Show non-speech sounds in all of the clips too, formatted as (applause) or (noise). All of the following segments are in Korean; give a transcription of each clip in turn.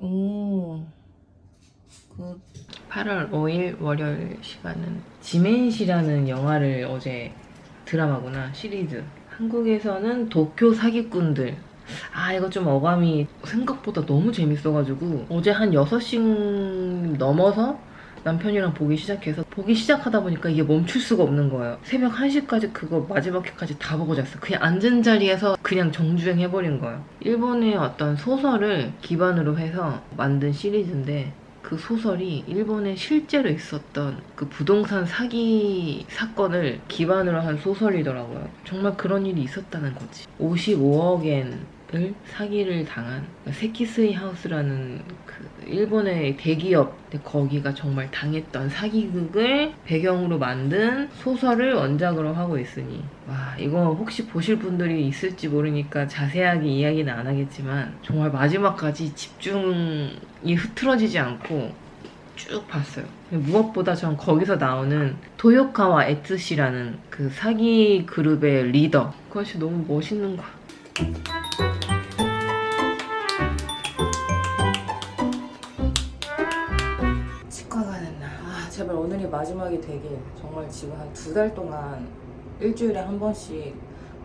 오. 그 8월 5일 월요일 시간은 지멘시라는 영화를 어제 드라마구나 시리즈 한국에서는 도쿄 사기꾼들 아 이거 좀 어감이 생각보다 너무 재밌어가지고 어제 한 6시 넘어서 남편이랑 보기 시작해서 보기 시작하다 보니까 이게 멈출 수가 없는 거예요 새벽 1시까지 그거 마지막 회까지 다 보고 잤어 그냥 앉은 자리에서 그냥 정주행 해버린 거예요 일본의 어떤 소설을 기반으로 해서 만든 시리즈인데 그 소설이 일본에 실제로 있었던 그 부동산 사기 사건을 기반으로 한 소설이더라고요. 정말 그런 일이 있었다는 거지. 55억엔 을 사기를 당한 세키스이 하우스라는 그 일본의 대기업 거기가 정말 당했던 사기극을 배경으로 만든 소설을 원작으로 하고 있으니 와 이거 혹시 보실 분들이 있을지 모르니까 자세하게 이야기는 안 하겠지만 정말 마지막까지 집중이 흐트러지지 않고 쭉 봤어요. 무엇보다 전 거기서 나오는 토요카와 에츠시라는 그 사기 그룹의 리더 그것이 너무 멋있는 거야. 마지막이 되길. 정말 지금 한 두 달 동안 일주일에 한 번씩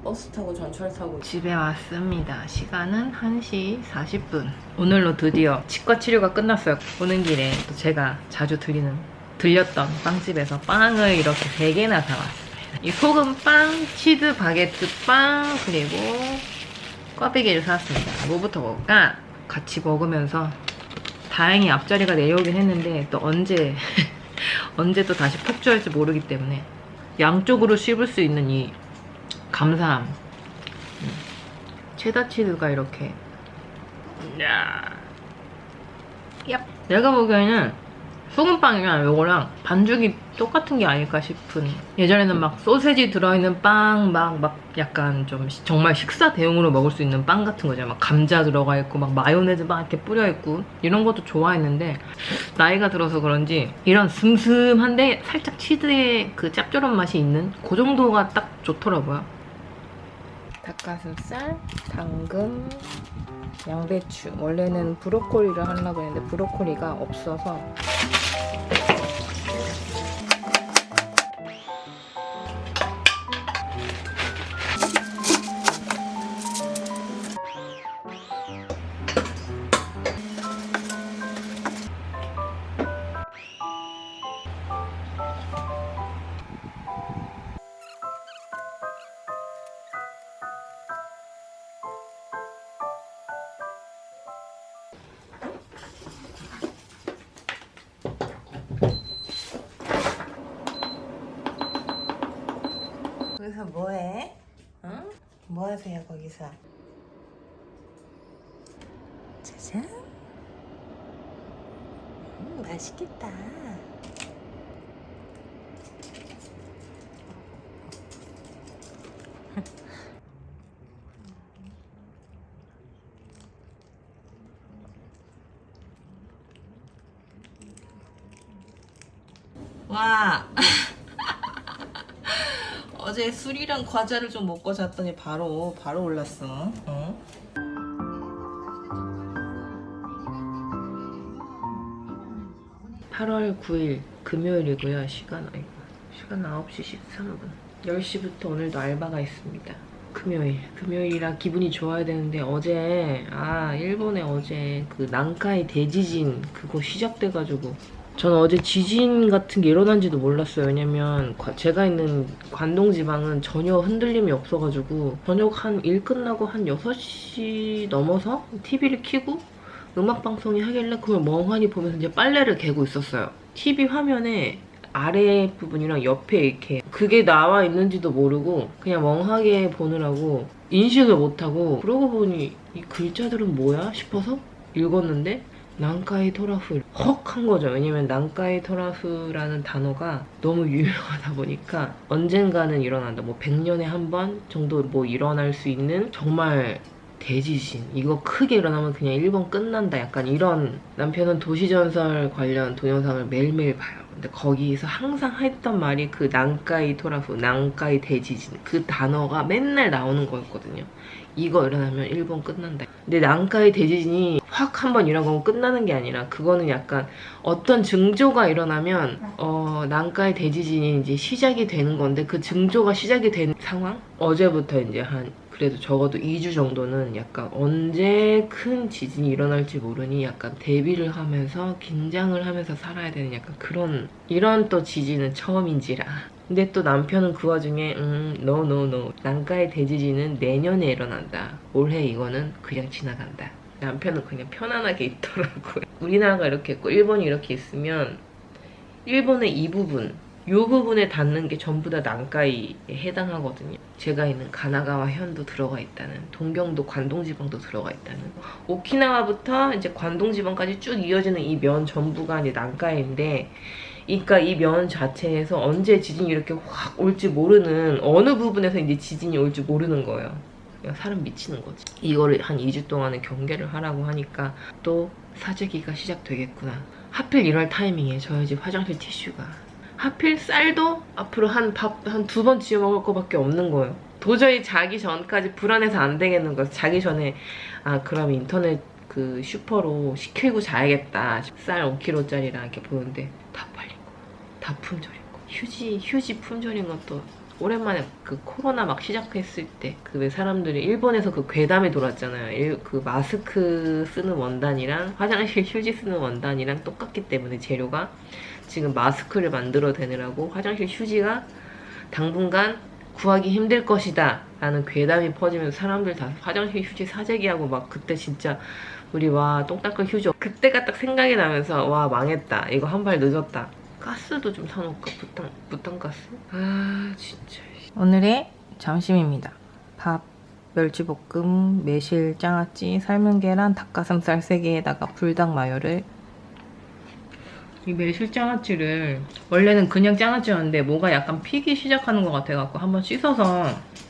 버스 타고 전철 타고 집에 왔습니다. 시간은 1시 40분. 오늘로 드디어 치과 치료가 끝났어요. 오는 길에 또 제가 자주 들리는 들렸던 빵집에서 빵을 이렇게 3개나 사왔습니다. 이 소금 빵, 치즈 바게트 빵, 그리고 꽈배기를 사왔습니다. 뭐부터 먹을까? 같이 먹으면서 다행히 앞자리가 내려오긴 했는데 또 언제 언제 또 다시 폭주할지 모르기 때문에 양쪽으로 씹을 수 있는 이 감사함 음. 체다 치즈가 이렇게 야. 얍. 내가 보기에는 소금빵이랑 요거랑 반죽이 똑같은 게 아닐까 싶은. 예전에는 막 소세지 들어있는 빵 막 막 약간 좀 시- 정말 식사 대용으로 먹을 수 있는 빵 같은 거잖아 막 감자 들어가 있고 막 마요네즈 막 이렇게 뿌려 있고 이런 것도 좋아했는데 나이가 들어서 그런지 이런 슴슴한데 살짝 치즈의 그 짭조름 맛이 있는 그 정도가 딱 좋더라고요. 닭가슴살, 당근, 양배추. 원래는 브로콜리를 하려고 했는데 브로콜리가 없어서 거기서 뭐해? 응? 뭐 하세요 거기서? 짜잔 음, 맛있겠다 (laughs) 와 어제 술이랑 과자를 좀 먹고 잤더니 바로 바로 올랐어. 어? (8월 9일) 금요일이고요 시간 아이고 시간 9시 13분 10시부터 오늘도 알바가 있습니다 금요일 금요일이라 기분이 좋아야 되는데 어제 아 일본에 어제 그 난카이 대지진 그거 시작돼가지고 전 어제 지진 같은 게 일어난지도 몰랐어요. 왜냐면 과- 제가 있는 관동 지방은 전혀 흔들림이 없어가지고 저녁 한 일 끝나고 한 6시 넘어서 TV를 켜고 음악 방송이 하길래 그걸 멍하니 보면서 이제 빨래를 개고 있었어요. TV 화면에 아래 부분이랑 옆에 이렇게 그게 나와 있는지도 모르고 그냥 멍하게 보느라고 인식을 못하고 그러고 보니 이 글자들은 뭐야 싶어서 읽었는데 난카이 토라프 헉 한 거죠. 왜냐면 난카이 토라프라는 단어가 너무 유명하다 보니까 언젠가는 일어난다. 뭐 100년에 한 번 정도 뭐 일어날 수 있는 정말 대지진 이거 크게 일어나면 그냥 일본 끝난다. 약간 이런 남편은 도시전설 관련 동영상을 매일매일 봐요. 근데 거기서 항상 했던 말이 그 난카이 토라프 난카이 대지진 그 단어가 맨날 나오는 거였거든요 이거 일어나면 일본 끝난다. 근데 난카이 대지진이 확 한번 일어나고 끝나는 게 아니라 그거는 약간 어떤 징조가 일어나면 어 난카이 대지진이 이제 시작이 되는 건데 그 징조가 시작이 된 상황? 어제부터 이제 한 그래도 적어도 2주 정도는 약간 언제 큰 지진이 일어날지 모르니 약간 대비를 하면서 긴장을 하면서 살아야 되는 약간 그런 이런 또 지진은 처음인지라 근데 또 남편은 그 와중에 음 no 난카이 대지진은 내년에 일어난다. 올해 이거는 그냥 지나간다. 남편은 그냥 편안하게 있더라고요. (laughs) 우리나라가 이렇게 있고 일본이 이렇게 있으면 일본의 이 부분 요 부분에 닿는 게 전부 다 난카이에 해당하거든요. 제가 있는 가나가와 현도 들어가 있다는, 동경도 관동지방도 들어가 있다는, 오키나와부터 이제 관동지방까지 쭉 이어지는 이 면 전부가 이제 난카이인데, 그러니까 이 면 자체에서 언제 지진이 이렇게 확 올지 모르는 어느 부분에서 이제 지진이 올지 모르는 거예요. 그냥 사람 미치는 거지. 이거를 한 2주 동안은 경계를 하라고 하니까 또 사재기가 시작되겠구나. 하필 이럴 타이밍에 저희 집 화장실 티슈가 하필 쌀도 앞으로 한 밥 한 두 번 지어 먹을 거밖에 없는 거예요. 도저히 자기 전까지 불안해서 안 되겠는 거예요. 자기 전에 아 그럼 인터넷 그 슈퍼로 시키고 자야겠다. 쌀 5kg짜리랑 이렇게 보는데 다 거. 다 품절인 거. 휴지 휴지 품절인 것도 오랜만에 그 코로나 막 시작했을 때 그 왜 사람들이 일본에서 그 괴담이 돌았잖아요. 일- 그 마스크 쓰는 원단이랑 화장실 휴지 쓰는 원단이랑 똑같기 때문에 재료가 지금 마스크를 만들어내느라고 화장실 휴지가 당분간 구하기 힘들 것이다 라는 괴담이 퍼지면서 사람들 다 화장실 휴지 사재기하고 막 그때 진짜 우리 와 똥 닦을 휴지 없- 그때가 딱 생각이 나면서 와 망했다 이거 한 발 늦었다 가스도 좀 사놓을까 부탄, 부탄가스? 아 진짜. 오늘의 점심입니다. 밥 멸치볶음, 매실, 장아찌, 삶은 계란, 닭가슴살 3개에다가 불닭 마요를 이 매실 장아찌를 원래는 그냥 장아찌였는데 뭐가 약간 피기 시작하는 것 같아갖고 한번 씻어서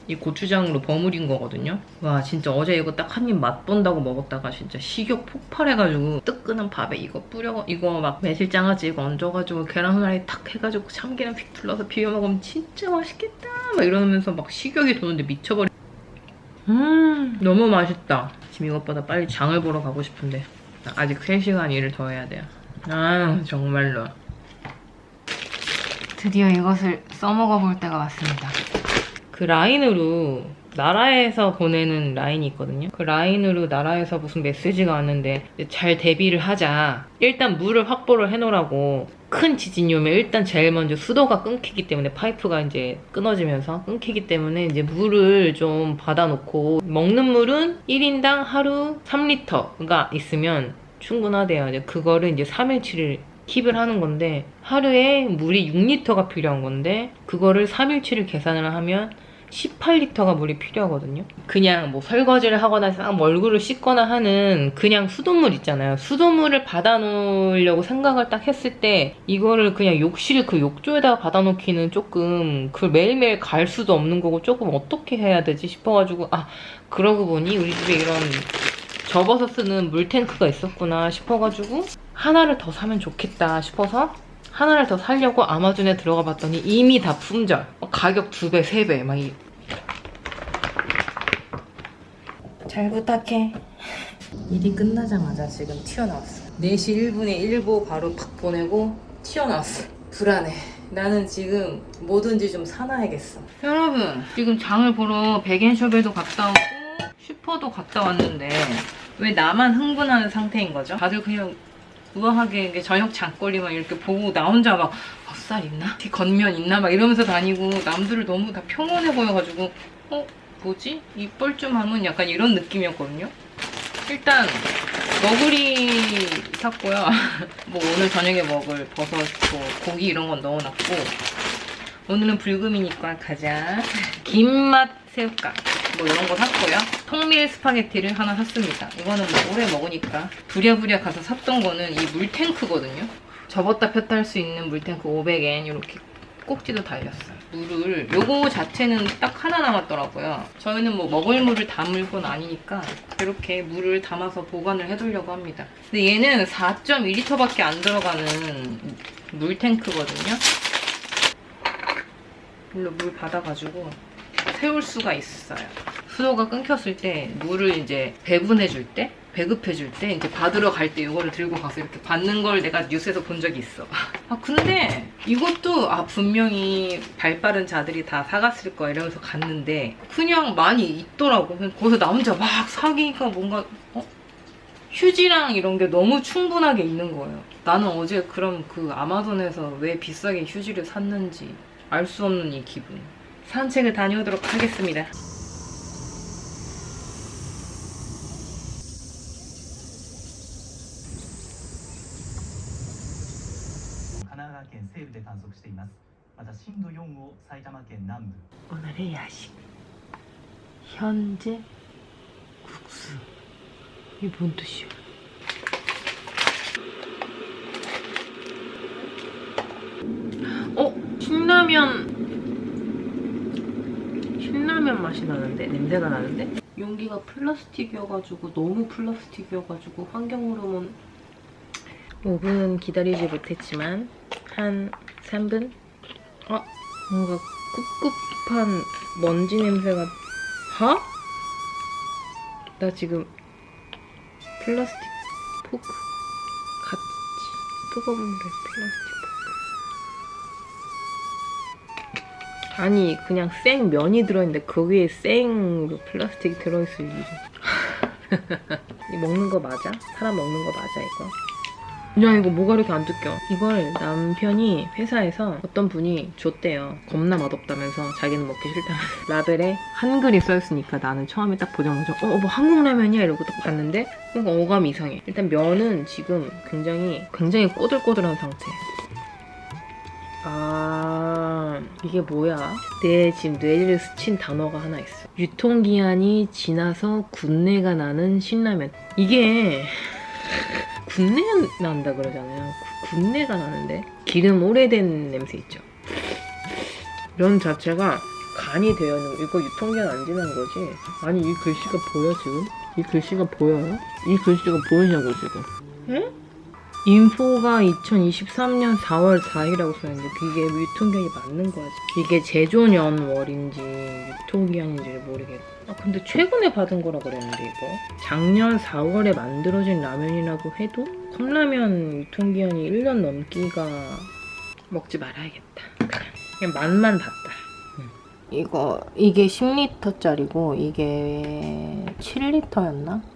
이 고추장으로 버무린 거거든요. 와 진짜 어제 이거 딱 한 입 맛본다고 먹었다가 진짜 식욕 폭발해가지고 뜨끈한 밥에 이거 뿌려 이거 막 매실 장아찌 이거 얹어가지고 계란 후라이 탁 해가지고 참기름 픽 둘러서 비벼 먹으면 진짜 맛있겠다 막 이러면서 막 식욕이 도는데 미쳐버리. 음 너무 맛있다. 지금 이것보다 빨리 장을 보러 가고 싶은데 아직 3시간 일을 더 해야 돼요. 아 정말로. 드디어 이것을 써먹어 볼 때가 왔습니다. 그 라인으로 나라에서 보내는 라인이 있거든요. 그 라인으로 나라에서 무슨 메시지가 왔는데 잘 대비를 하자. 일단 물을 확보를 해놓으라고. 큰 지진이 오면 일단 제일 먼저 수도가 끊기기 때문에 파이프가 이제 끊어지면서 끊기기 때문에 이제 물을 좀 받아놓고 먹는 물은 1인당 하루 3리터가 있으면 충분하대요. 이제 그거를 이제 3일치를 킵을 하는 건데 하루에 물이 6리터가 필요한 건데 그거를 3일치를 계산을 하면 18리터가 물이 필요하거든요. 그냥 뭐 설거지를 하거나 싹 얼굴을 씻거나 하는 그냥 수돗물 있잖아요. 수돗물을 받아놓으려고 생각을 딱 했을 때 이거를 그냥 욕실 그 욕조에다가 받아놓기는 조금 그걸 매일매일 갈 수도 없는 거고 조금 어떻게 해야 되지 싶어가지고 아 그러고 보니 우리 집에 이런 접어서 쓰는 물탱크가 있었구나 싶어가지고 하나를 더 사면 좋겠다 싶어서 하나를 더 사려고 아마존에 들어가 봤더니 이미 다 품절. 가격 두 배, 세 배 막 이... 잘 부탁해. 일이 끝나자마자 지금 튀어나왔어. 4시 1분에 일보 바로 팍 보내고 튀어나왔어. 불안해. 나는 지금 뭐든지 좀 사놔야겠어. 여러분 지금 장을 보러 백엔숍에도 갔다 오고 슈퍼도 갔다 왔는데 왜 나만 흥분하는 상태인 거죠? 다들 그냥 우아하게 저녁 장거리만 이렇게 보고 나 혼자 막 뱃살 있나? 뒤 겉면 있나? 막 이러면서 다니고 남들을 너무 다 평온해 보여가지고 어? 뭐지? 이 뻘쭘함은 약간 이런 느낌이었거든요? 일단 너구리 샀고요. (laughs) 뭐 오늘 저녁에 먹을 버섯, 뭐 고기 이런 건 넣어놨고 오늘은 불금이니까 가자. (laughs) 김맛 새우깡 뭐 이런 거 샀고요. 통밀 스파게티를 하나 샀습니다. 이거는 뭐 오래 먹으니까 부랴부랴 가서 샀던 거는 이 물탱크거든요. 접었다 폈다 할 수 있는 물탱크 500엔 이렇게 꼭지도 달렸어요. 물을 요거 자체는 딱 하나 남았더라고요. 저희는 뭐 먹을 물을 담을 건 아니니까 이렇게 물을 담아서 보관을 해두려고 합니다. 근데 얘는 4.2리터밖에 안 들어가는 물탱크거든요. 물로 물 받아가지고 세울 수가 있어요. 수도가 끊겼을 때 물을 이제 배분해 줄 때 배급해 줄 때 이제 받으러 갈 때 이거를 들고 가서 이렇게 받는 걸 내가 뉴스에서 본 적이 있어. (laughs) 아 근데 이것도 아 분명히 발 빠른 자들이 다 사갔을 거야 이러면서 갔는데 그냥 많이 있더라고. 거기서 나 혼자 막 사기니까 뭔가 어? 휴지랑 이런 게 너무 충분하게 있는 거예요. 나는 어제 그럼 그 아마존에서 왜 비싸게 휴지를 샀는지 알 수 없는 이 기분. 산책을 다녀오도록 하겠습니다. 오늘의 야식 현재 국수 이게 뭔 뜻이야? 어? 신라면 신라면 맛이 나는데? 냄새가 나는데? 용기가 플라스틱이어가지고 너무 플라스틱이어가지고 환경오염은 5분 기다리지 못했지만 한 3분? 어? 뭔가 꿉꿉한 먼지 냄새가 하? 나 지금 플라스틱 포크 같이 뜨거운 물에 플라스틱 아니 그냥 생 면이 들어있는데 그 위에 생 플라스틱이 들어있을 일이. (laughs) 이 먹는 거 맞아? 사람 먹는 거 맞아 이거? 야 이거 뭐가 이렇게 안 뜯겨? 이걸 남편이 회사에서 어떤 분이 줬대요. 겁나 맛없다면서 자기는 먹기 싫다면서. (laughs) 라벨에 한글이 써있으니까 나는 처음에 딱 보자마자 어 뭐 한국 라면이야? 이러고 딱 봤는데 뭔가 어감이 이상해. 일단 면은 지금 굉장히 굉장히 꼬들꼬들한 상태 아 이게 뭐야 내 지금 뇌를 스친 단어가 하나 있어 유통기한이 지나서 군내가 나는 신라면 이게 (laughs) 군내 난다 그러잖아요. 구- 군내가 나는데 기름 오래된 냄새 있죠. 면 자체가 간이 되어 있는 거. 이거 유통기한 안 지난 거지? 아니 이 글씨가 보여 지금? 이 글씨가 보여요? 이 글씨가 보이냐고 지금? 에? 인포가 2023년 4월 4일이라고 써있는데 그게 유통기한이 맞는 거지. 이게 제조년 월인지 유통기한인지를 모르겠고. 아 근데 최근에 받은 거라 그랬는데 이거 작년 4월에 만들어진 라면이라고 해도 컵라면 유통기한이 1년 넘기가 먹지 말아야겠다. 그냥, 그냥 맛만 봤다. 이거 이게 10리터짜리고 이게 7리터였나?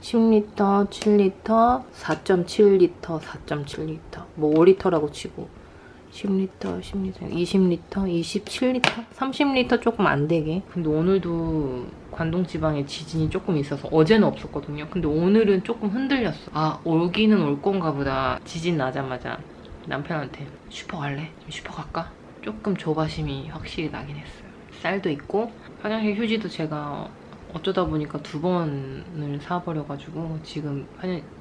10리터, 7리터, 4.7리터, 4.7리터. 뭐 5리터라고 치고 10리터, 10리터, 20리터, 27리터, 30리터 조금 안 되게. 근데 오늘도 관동 지방에 지진이 조금 있어서 어제는 없었거든요. 근데 오늘은 조금 흔들렸어. 아, 올기는 올 건가 보다. 지진 나자마자 남편한테 슈퍼 갈래? 슈퍼 갈까? 조금 조바심이 확실히 나긴 했어요. 쌀도 있고 화장실 휴지도 제가 어쩌다 보니까 두 번을 사버려가지고 지금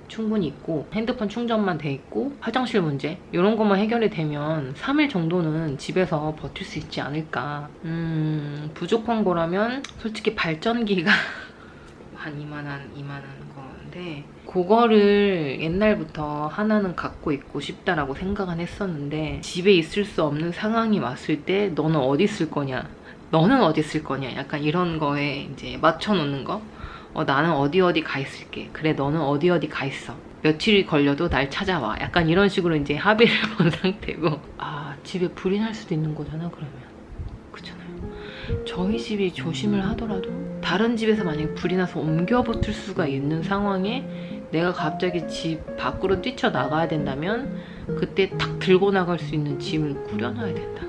충분히 있고 핸드폰 충전만 돼 있고 화장실 문제 이런 것만 해결이 되면 3일 정도는 집에서 버틸 수 있지 않을까. 음 부족한 거라면 솔직히 발전기가 (laughs) 한 이만한 이만한 건데 그거를 옛날부터 하나는 갖고 있고 싶다라고 생각은 했었는데 집에 있을 수 없는 상황이 왔을 때 너는 어디 있을 거냐 너는 어디 있을 거냐 약간 이런 거에 이제 맞춰놓는 거 어, 나는 어디 어디 가 있을게. 그래, 너는 어디 어디 가 있어. 며칠이 걸려도 날 찾아와. 약간 이런 식으로 이제 합의를 (laughs) 본 상태고. 아, 집에 불이 날 수도 있는 거잖아, 그러면. 그렇잖아요. 저희 집이 조심을 하더라도 다른 집에서 만약에 불이 나서 옮겨 붙을 수가 있는 상황에 내가 갑자기 집 밖으로 뛰쳐나가야 된다면 그때 탁 들고 나갈 수 있는 짐을 꾸려놔야 된다